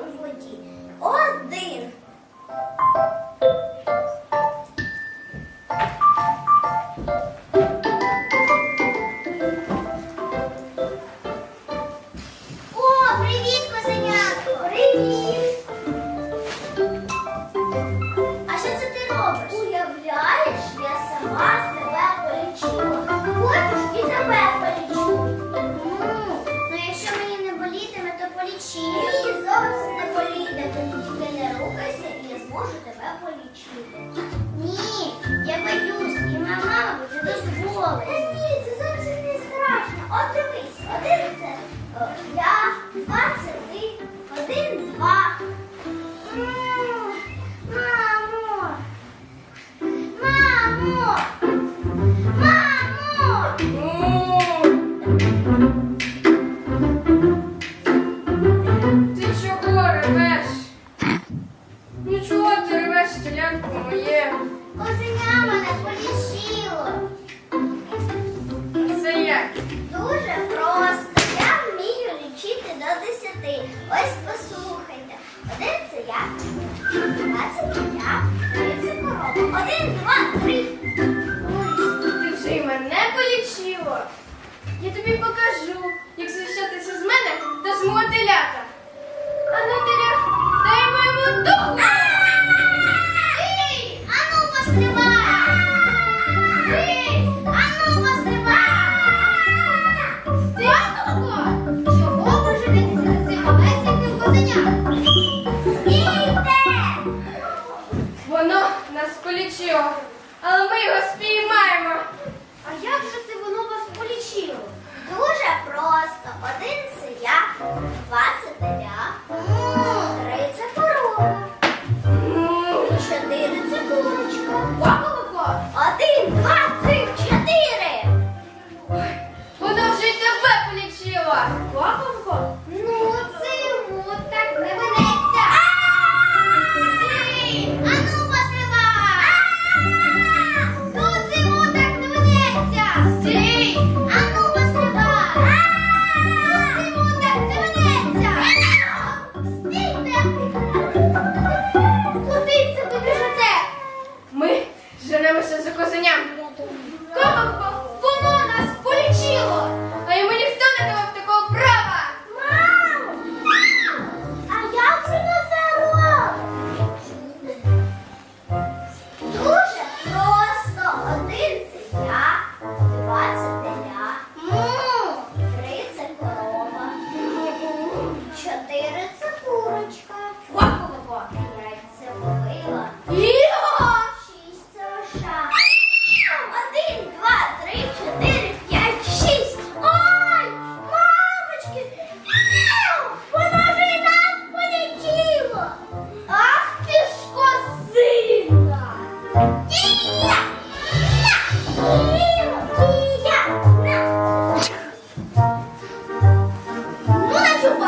у воді. 去。Один, два, три. Ти вже й мене полічила. Я тобі покажу, як захищатися з мене та з мотилята. А не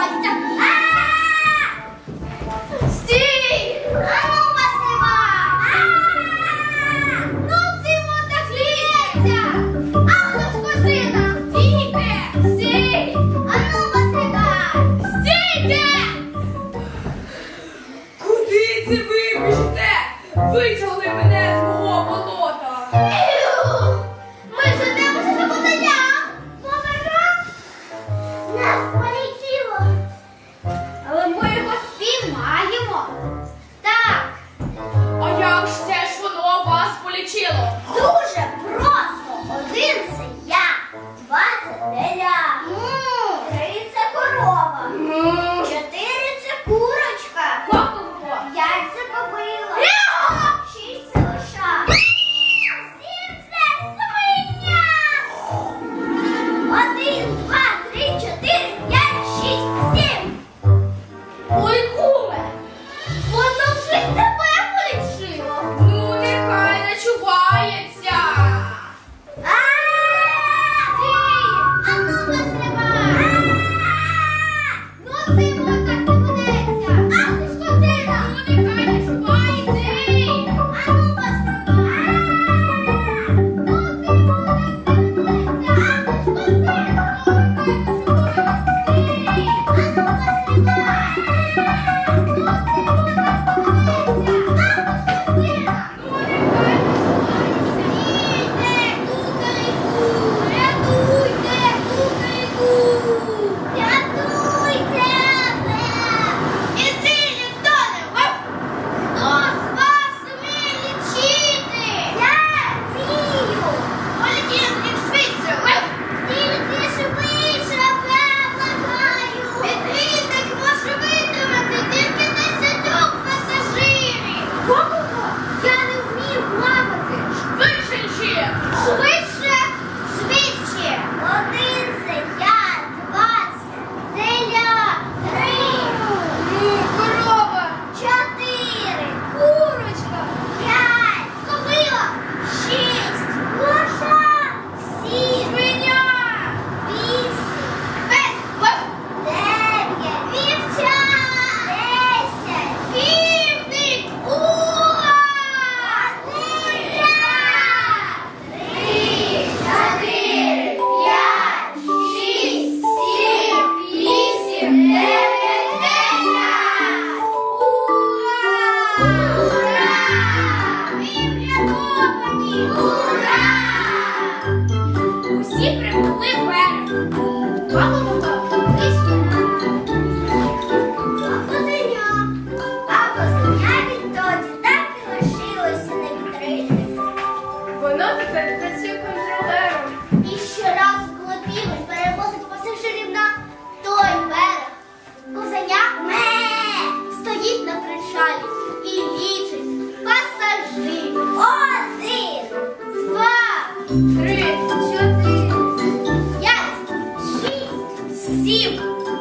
ховатися. Стій! Вас нема! Ну всім так! А хто ж козина? Стійте! Стій! А ну, вас нема! Стійте! Куди це ви Wow.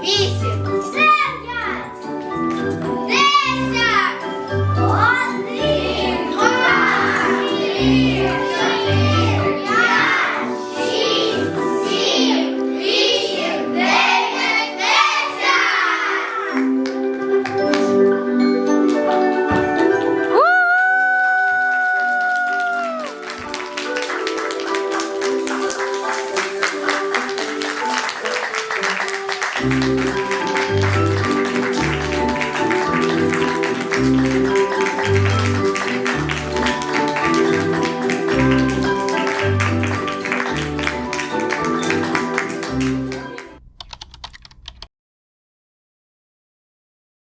Vício.